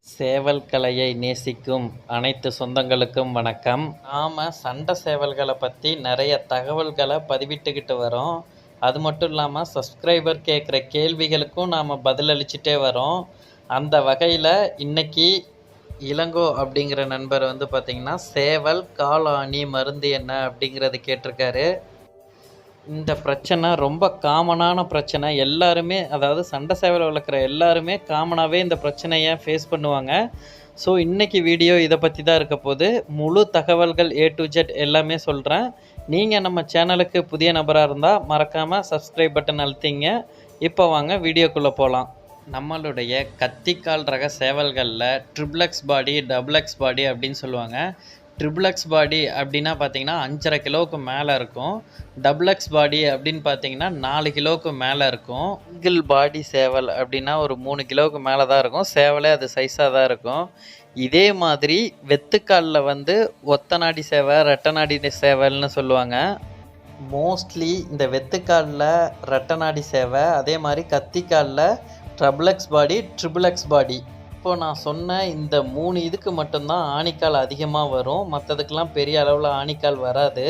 சேவல் கலையை நேசிக்கும் அனைத்து சொந்தங்களுக்கும் வணக்கம். நாம் சண்டை சேவல்களை பற்றி நிறைய தகவல்களை பதிவிட்டுக்கிட்டு வரோம். அது மட்டும் இல்லாமல் சப்ஸ்கிரைபர் கேட்குற கேள்விகளுக்கும் நாம் பதிலளிச்சுட்டே வரோம். அந்த வகையில் இன்னைக்கு இளங்கோ அப்படிங்கிற நண்பர் வந்து பார்த்திங்கன்னா சேவல் காலாணி மருந்து என்ன? அப்படிங்கிறது கேட்டிருக்காரு. இந்த பிரச்சனை ரொம்ப காமனான பிரச்சனை. எல்லாருமே அதாவது சண்டை சேவலை வளர்க்குற எல்லாருமே காமனாகவே இந்த பிரச்சனையை ஃபேஸ் பண்ணுவாங்க. ஸோ இன்றைக்கி வீடியோ இதை பற்றி தான் இருக்க போது முழு தகவல்கள் ஏ டு ஜெட் எல்லாமே சொல்கிறேன் நீங்கள் நம்ம சேனலுக்கு புதிய நபராக இருந்தால் மறக்காமல் சப்ஸ்கிரைப் பட்டன் அழுத்திங்க. இப்போ வாங்க வீடியோக்குள்ளே போகலாம் நம்மளுடைய கத்திக்கால் ரக சேவல்களில் ட்ரிபிளக்ஸ் பாடி டபுளக்ஸ் பாடி அப்படின்னு சொல்லுவாங்க. ட்ரிபிளக்ஸ் பாடி அப்படின்னா பார்த்தீங்கன்னா அஞ்சரை கிலோவுக்கு மேலே இருக்கும். டபுளக்ஸ் பாடி அப்படின்னு பார்த்தீங்கன்னா நாலு கிலோவுக்கு மேலே இருக்கும். சிங்கிள் பாடி சேவல் அப்படின்னா ஒரு மூணு கிலோவுக்கு மேலே தான் இருக்கும். சேவலே அது சைஸாக தான் இருக்கும். இதே மாதிரி வெத்துக்காலில் வந்து ஒத்த நாடி சேவை ரெட்ட நாடி சேவல்னு சொல்லுவாங்க. மோஸ்ட்லி இந்த வெத்துக்காலில் ரெட்ட நாடி சேவை அதே மாதிரி கத்திக்காலில் ட்ரபிளக்ஸ் பாடி ட்ரிபிளக்ஸ் பாடி இப்போ நான் சொன்ன இந்த மூணு இதுக்கு மட்டும்தான் ஆணிக்கால் அதிகமாக வரும். மற்றதுக்கெலாம் பெரிய அளவில் ஆணிக்கால் வராது.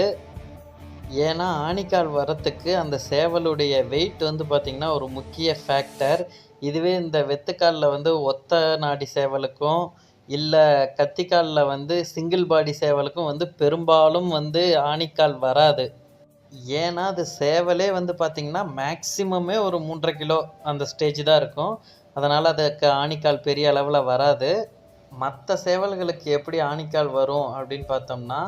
ஏன்னா ஆணிக்கால் வரத்துக்கு அந்த சேவலுடைய வெயிட் வந்து பார்த்திங்கன்னா ஒரு முக்கிய ஃபேக்டர் இதுவே இந்த வெத்துக்காலில் வந்து ஒத்த நாடி சேவலுக்கும் இல்லை கத்திக்காலில் வந்து சிங்கிள் பாடி சேவலுக்கும் வந்து பெரும்பாலும் வந்து ஆணிக்கால் வராது. ஏன்னா அது சேவலே வந்து பார்த்திங்கன்னா மேக்சிமமே ஒரு மூன்றரை கிலோ அந்த ஸ்டேஜ் தான் இருக்கும். அதனால் அதுக்கு ஆணிக்கால் பெரிய அளவில் வராது. மற்ற சேவல்களுக்கு எப்படி ஆணிக்கால் வரும் அப்படின்னு பார்த்தோம்னா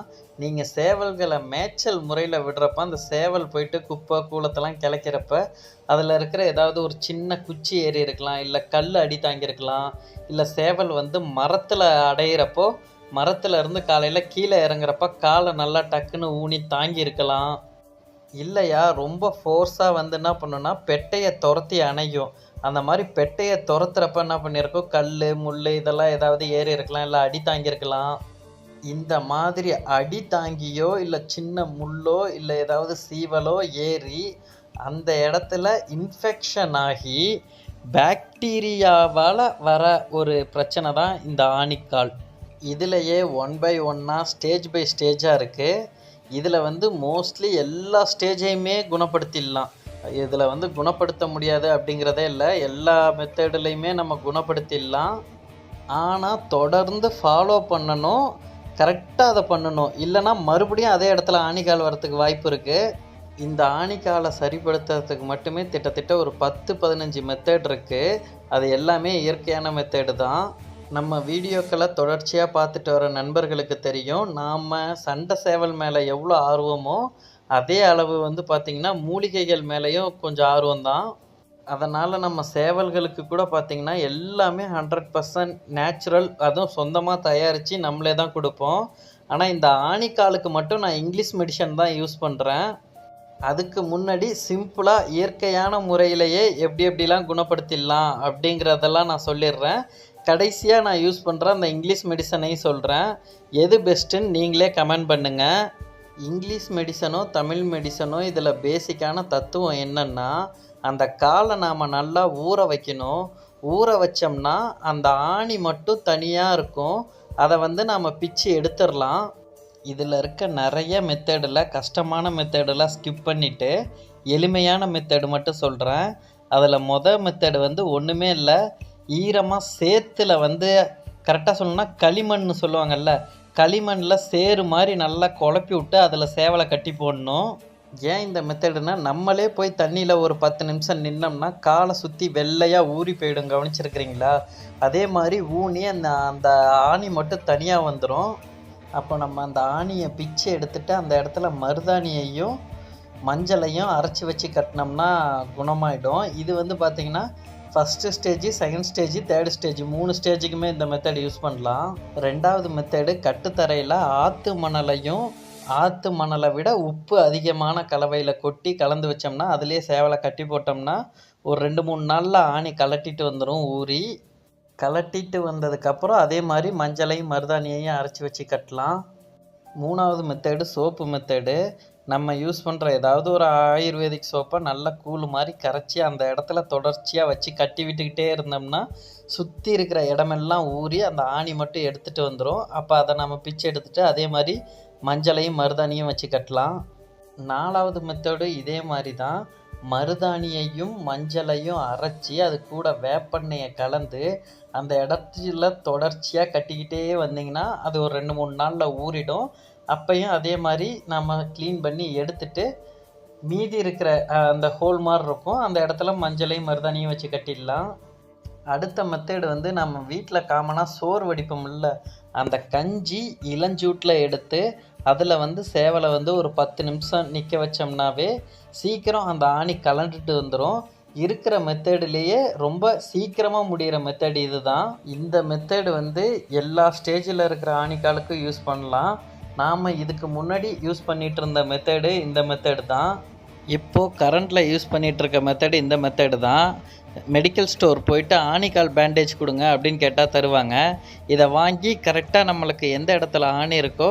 நீங்கள் சேவல்களை மேய்ச்சல் முறையில் விடுறப்ப அந்த சேவல் போயிட்டு குப்பை கூலத்தெல்லாம் கிளைக்கிறப்ப அதில் இருக்கிற ஏதாவது ஒரு சின்ன குச்சி ஏறி இருக்கலாம் இல்லை கல் அடி தாங்கியிருக்கலாம் இல்லை சேவல் வந்து மரத்தில் அடையிறப்போ மரத்துல இருந்து காலையில் கீழே இறங்குறப்ப காலை நல்லா டக்குன்னு ஊனி தாங்கி இருக்கலாம் இல்லையா? ரொம்ப ஃபோர்ஸாக வந்து என்ன பண்ணுன்னா பெட்டையை துரத்தி அணையும். அந்த மாதிரி பெட்டையை துரத்துறப்ப என்ன பண்ணியிருக்கோம் கல் முள் இதெல்லாம் ஏதாவது ஏறி இருக்கலாம் இல்லை அடி தாங்கியிருக்கலாம். இந்த மாதிரி அடி தாங்கியோ இல்லை சின்ன முள்ளோ இல்லை ஏதாவது சீவலோ ஏறி அந்த இடத்துல இன்ஃபெக்ஷன் ஆகி பாக்டீரியாவால் வர ஒரு பிரச்சனை தான் இந்த ஆணிக்கால். இதுலேயே ஒன் பை ஒன்னாக ஸ்டேஜ் பை ஸ்டேஜாக இருக்குது இதில் வந்து மோஸ்ட்லி எல்லா ஸ்டேஜையுமே குணப்படுத்திடலாம். இதில் வந்து குணப்படுத்த முடியாது அப்படிங்கிறதே இல்லை. எல்லா மெத்தட்லையுமே நம்ம குணப்படுத்திடலாம். ஆனால் தொடர்ந்து ஃபாலோ பண்ணணும். கரெக்டாக அதை பண்ணணும். இல்லைன்னா மறுபடியும் அதே இடத்துல ஆணிக்கால் வரத்துக்கு வாய்ப்பு இருக்குது இந்த ஆணிக்காலை சரிப்படுத்துறதுக்கு மட்டுமே கிட்டத்தட்ட ஒரு பத்து பதினஞ்சு மெத்தட் இருக்குது அது எல்லாமே இயற்கையான மெத்தடு தான். நம்ம வீடியோக்களை தொடர்ச்சியாக பார்த்துட்டு வர நண்பர்களுக்கு தெரியும். நாம் சண்டை சேவல் மேலே எவ்வளோ ஆர்வமோ அதே அளவு வந்து பார்த்திங்கன்னா மூலிகைகள் மேலேயும் கொஞ்சம் ஆர்வம் தான் அதனால் நம்ம சேவல்களுக்கு கூட பார்த்திங்கன்னா எல்லாமே ஹண்ட்ரட் பர்சன்ட் நேச்சுரல் அதுவும் சொந்தமாக தயாரித்து நம்மளே தான் கொடுப்போம். ஆனால் இந்த ஆணிக்காலுக்கு மட்டும் நான் இங்கிலீஷ் மெடிசன் தான் யூஸ் பண்ணுறேன் அதுக்கு முன்னாடி சிம்பிளாக இயற்கையான முறையிலேயே எப்படி எப்படிலாம் குணப்படுத்திடலாம் அப்படிங்கிறதெல்லாம் நான் சொல்லிடுறேன். கடைசியாக நான் யூஸ் பண்ணுற அந்த இங்கிலீஷ் மெடிசனையும் சொல்கிறேன் எது பெஸ்ட்டுன்னு நீங்களே கமெண்ட் பண்ணுங்கள் இங்கிலீஷ் மெடிசனோ தமிழ் மெடிசனோ இதில் பேசிக்கான தத்துவம் என்னென்னா அந்த காலை நாம் நல்லா ஊற வைக்கணும். ஊற வச்சோம்னா அந்த ஆணி மட்டும் தனியாக இருக்கும். அதை வந்து நாம் பிச்சு எடுத்துடலாம். இதில் இருக்க நிறைய மெத்தடில் கஷ்டமான மெத்தடெல்லாம் ஸ்கிப் பண்ணிவிட்டு எளிமையான மெத்தடு மட்டும் சொல்கிறேன் அதில் மொதல் மெத்தடு வந்து ஒன்றுமே இல்லை ஈரமாக சேத்துல வந்து கரெக்டாக சொல்லணும்னா களிமண்னு சொல்லுவாங்கல்ல களிமண்ணில் சேறு மாதிரி நல்லா குழப்பி விட்டு அதில் சேவலை கட்டி போடணும். ஏன் இந்த மெத்தடுனா நம்மளே போய் தண்ணியில் ஒரு பத்து நிமிஷம் நின்னோம்னா காலை சுற்றி வெள்ளையாக ஊறி போயிடும் கவனிச்சிருக்கிறீங்களா? அதே மாதிரி ஊனி அந்த அந்த ஆணி மட்டும் தனியாக வந்துடும் அப்போ நம்ம அந்த ஆணியை பிச்சு எடுத்துட்டு அந்த இடத்துல மருதாணியையும் மஞ்சளையும் அரைச்சி வச்சு கட்டினோம்னா குணமாயிடும். இது வந்து பார்த்திங்கன்னா first stage second stage third stage மூணு ஸ்டேஜுக்குமே இந்த மெத்தட் யூஸ் பண்ணலாம். ரெண்டாவது மெத்தடு கட்டுத்தரையில் ஆற்று மணலையும் ஆற்று மணலை விட உப்பு அதிகமான கலவையில் கொட்டி கலந்து வச்சோம்னா அதுலேயே சேவலை கட்டி போட்டோம்னா ஒரு ரெண்டு மூணு நாளில் ஆணி கலட்டிட்டு வந்துடும் ஊறி. கலட்டிட்டு வந்ததுக்கப்புறம் அதே மாதிரி மஞ்சளையும் மருதாணியையும் அரைச்சி வச்சு கட்டலாம். மூணாவது மெத்தடு சோப்பு மெத்தடு நம்ம யூஸ் பண்ணுற ஏதாவது ஒரு ஆயுர்வேதிக் சோப்பை நல்லா கூழ் மாதிரி கரைச்சி அந்த இடத்துல தொடர்ச்சியாக வச்சு கட்டி விட்டுக்கிட்டே இருந்தோம்னா சுற்றி இருக்கிற இடமெல்லாம் ஊறி அந்த ஆணி மட்டும் எடுத்துகிட்டு வந்துடும் அப்போ அதை நம்ம பிச்சு எடுத்துகிட்டு அதே மாதிரி மஞ்சளையும் மருதாணியும் வச்சு கட்டலாம். நாலாவது மெத்தடு இதே மாதிரி தான். மருதாணியையும் மஞ்சளையும் அரைச்சி அது கூட வேப்பெண்ணெயை கலந்து அந்த இடத்துல தொடர்ச்சியாக கட்டிக்கிட்டே வந்தீங்கன்னா அது ஒரு ரெண்டு மூணு நாளில் ஊறிடும். அப்பையும் அதே மாதிரி நம்ம க்ளீன் பண்ணி எடுத்துட்டு மீதி இருக்கிற அந்த ஹோல் மாதிரி இருக்கும். அந்த இடத்துல மஞ்சளையும் மருதாணியும் வச்சு கட்டிடலாம். அடுத்த மெத்தேடு வந்து நம்ம வீட்டில் காமனாக சோறு வடிப்போம்ல அந்த கஞ்சி இளஞ்சூட்டில் எடுத்து அதில் வந்து சேவலை வந்து ஒரு பத்து நிமிஷம் நிற்க வச்சோம்னாவே சீக்கிரம் அந்த ஆணி கலண்டுட்டு வந்துடும் இருக்கிற மெத்தேடுலேயே ரொம்ப சீக்கிரமாக முடிகிற மெத்தேடு இதுதான். இந்த மெத்தேடு வந்து எல்லா ஸ்டேஜில் இருக்கிற ஆணிக்காலுக்கும் யூஸ் பண்ணலாம். நாம் இதுக்கு முன்னாடி யூஸ் பண்ணிகிட்டு இருந்த மெத்தேடு இந்த மெத்தடு தான். இப்போது கரண்டில் யூஸ் பண்ணிகிட்டு இருக்க மெத்தடு இந்த மெத்தடு தான். மெடிக்கல் ஸ்டோர் போயிட்டு ஆணிக்கால் பேண்டேஜ் கொடுங்க அப்படின்னு கேட்டால் தருவாங்க. இதை வாங்கி கரெக்டாக நம்மளுக்கு எந்த இடத்துல ஆணி இருக்கோ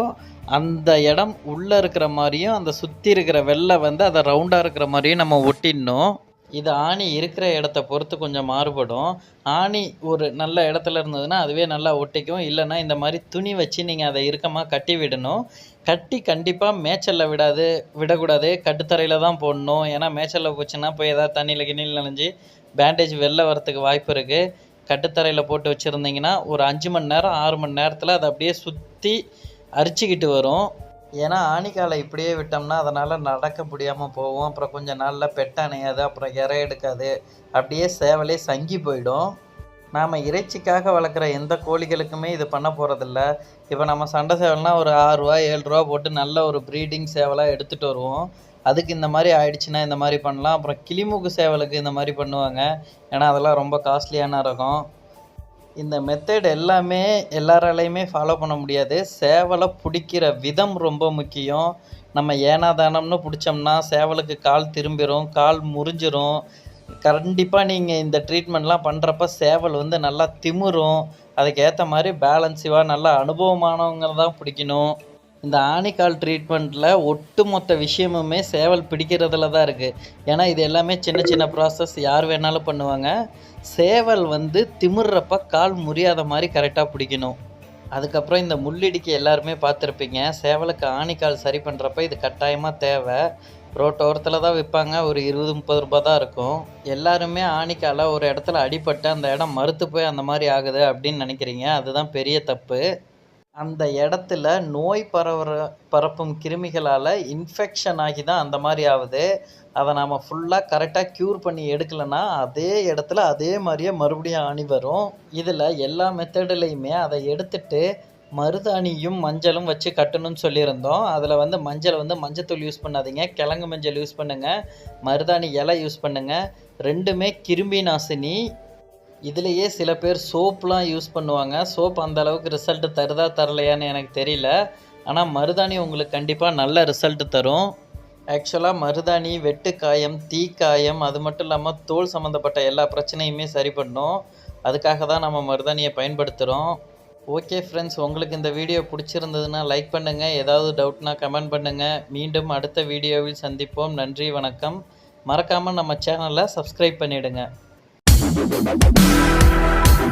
அந்த இடம் உள்ளே இருக்கிற மாதிரியும் அந்த சுற்றி இருக்கிற வெள்ளை வந்து அதை ரவுண்டாக இருக்கிற மாதிரியும் நம்ம ஒட்டிடணும். இது ஆணி இருக்கிற இடத்த பொறுத்து கொஞ்சம் மாறுபடும். ஆணி ஒரு நல்ல இடத்துல இருந்ததுன்னா அதுவே நல்லா ஒட்டிக்கும். இல்லைன்னா இந்த மாதிரி துணி வச்சு நீங்கள் அதை இறுக்கமாக கட்டி விடணும். கட்டி கண்டிப்பாக மேய்ச்சலில் விடாது விடக்கூடாது. கட்டுத்தரையில் தான் போடணும். ஏன்னா மேய்ச்சலில் போச்சுன்னா போய் ஏதாவது தண்ணியில் கிண்ணியில் நனைஞ்சு பேண்டேஜ் வெளில வரத்துக்கு வாய்ப்பு இருக்குது கட்டுத்தரையில் போட்டு வச்சுருந்தீங்கன்னா ஒரு அஞ்சு மணி நேரம் ஆறு மணி நேரத்தில் அதை அப்படியே சுற்றி அரிச்சிக்கிட்டு வரும். ஏன்னா ஆணிக்காலை இப்படியே விட்டோம்னா அதனால் நடக்க முடியாமல் போகும். அப்புறம் கொஞ்ச நாளில் பெட்டணையாது அப்புறம் இறை எடுக்காது. அப்படியே சேவலே சங்கி போயிடும். நாம் இறைச்சிக்காக வளர்க்குற எந்த கோழிகளுக்குமே இது பண்ண போகிறதில்ல இப்போ நம்ம சண்டை சேவல்னால் ஒரு ஆறுரூவா ஏழு ரூபா போட்டு நல்ல ஒரு ப்ரீடிங் சேவலாக எடுத்துகிட்டு வருவோம். அதுக்கு இந்த மாதிரி ஆயிடுச்சுன்னா இந்த மாதிரி பண்ணலாம். அப்புறம் கிளிமூக்கு சேவலுக்கு இந்த மாதிரி பண்ணுவாங்க. ஏன்னா அதெல்லாம் ரொம்ப காஸ்ட்லியான ரகம். இந்த மெத்தட் எல்லாமே எல்லாராலையுமே ஃபாலோ பண்ண முடியாது. சேவலை பிடிக்கிற விதம் ரொம்ப முக்கியம். நம்ம ஏனாதானம்னு பிடிச்சோம்னா சேவலுக்கு கால் திரும்பிடும் கால் முறிஞ்சிரும். கண்டிப்பாக நீங்கள் இந்த ட்ரீட்மெண்ட்லாம் பண்ணுறப்ப சேவல் வந்து நல்லா திமிரும். அதுக்கேற்ற மாதிரி பேலன்ஸிவாக நல்லா அனுபவமானவங்க தான் பிடிக்கணும். இந்த ஆணிக்கால் ட்ரீட்மெண்ட்டில் ஒட்டுமொத்த விஷயமுமே சேவல் பிடிக்கிறதுல தான் இருக்குது ஏன்னா இது எல்லாமே சின்ன சின்ன ப்ராசஸ் யார் வேணாலும் பண்ணுவாங்க. சேவல் வந்து திமிர்றப்ப கால் முறியாத மாதிரி கரெக்டாக பிடிக்கணும். அதுக்கப்புறம் இந்த முள்ளிடிக்கு எல்லாருமே பார்த்துருப்பீங்க. சேவலுக்கு ஆணிக்கால் சரி பண்ணுறப்ப இது கட்டாயமாக தேவை. ரோட்டோரத்தில் தான் விற்பாங்க. ஒரு இருபது முப்பது ரூபா தான் இருக்கும். எல்லாருமே ஆணிக்கால ஒரு இடத்துல அடிபட்டு அந்த இடம் மறுத்து போய் அந்த மாதிரி ஆகுது அப்படின்னு நினைக்கிறீங்க. அதுதான் பெரிய தப்பு. அந்த இடத்துல நோய் பரவுற பரப்பும் கிருமிகளால் இன்ஃபெக்ஷன் ஆகி தான் அந்த மாதிரி ஆகுது. அதை நாம் ஃபுல்லாக கரெக்டாக க்யூர் பண்ணி எடுக்கலைன்னா அதே இடத்துல அதே மாதிரியே மறுபடியும் அணி வரும். இதில் எல்லா மெத்தடுலேயுமே அதை எடுத்துட்டு மருதாணியும் மஞ்சளும் வச்சு கட்டணும்னு சொல்லியிருந்தோம். அதில் வந்து மஞ்சள் வந்து மஞ்சத்தூள் யூஸ் பண்ணாதீங்க. கிழங்கு மஞ்சள் யூஸ் பண்ணுங்கள் மருதாணி இலை யூஸ் பண்ணுங்கள் ரெண்டுமே கிருமி நாசினி இதுலேயே சில பேர் சோப்லாம் யூஸ் பண்ணுவாங்க. சோப் அந்த அளவுக்கு ரிசல்ட் தருதா தரலையான்னு எனக்கு தெரியல. ஆனால் மருதாணி உங்களுக்கு கண்டிப்பாக நல்ல ரிசல்ட் தரும். ஆக்சுவலாக மருதாணி வெட்டுக்காயம் தீக்காயம் அது மட்டும் இல்லாமல் தோல் சம்மந்தப்பட்ட எல்லா பிரச்சனையுமே சரி பண்ணும். அதுக்காக தான் நம்ம மருதாணியை பயன்படுத்துகிறோம் ஓகே ஃப்ரெண்ட்ஸ் உங்களுக்கு இந்த வீடியோ பிடிச்சிருந்ததுன்னா லைக் பண்ணுங்கள் ஏதாவது டவுட்னா கமெண்ட் பண்ணுங்கள் மீண்டும் அடுத்த வீடியோவில் சந்திப்போம். நன்றி வணக்கம். மறக்காமல் நம்ம சேனலை சப்ஸ்கிரைப் பண்ணிவிடுங்க